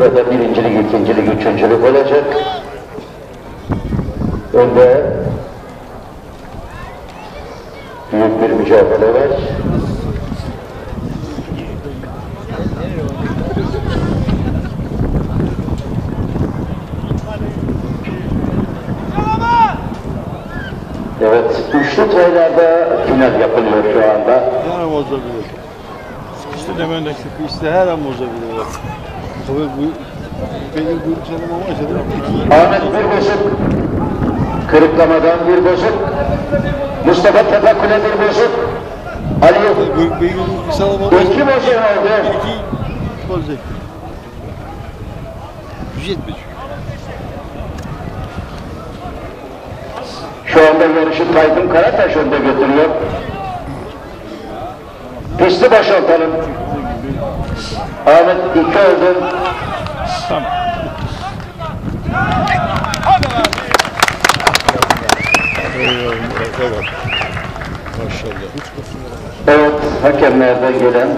Burada birincilik, ikincilik, üçüncülük olacak. Önde büyük bir mücadele var. Evet, üçlü taylarda final yapılıyor şu anda. Her an bozabilir. Sıkıştı demenden sıkıştı her an bozabilir. Tabii bu benim bu canım ama canım. Ahmet bir bozuk. Kırıklamadan bir bozuk. Mustafa Tepekule bir bozuk. Ali Bu benim bir salama iki bozuk oldu. İki. Güzel bir Şu anda yarışı Tayfun Karataş önde götürüyor. Pisti boşaltalım. Ahmet oldu. Evet. Maşallah. Evet, hakemlerden gelen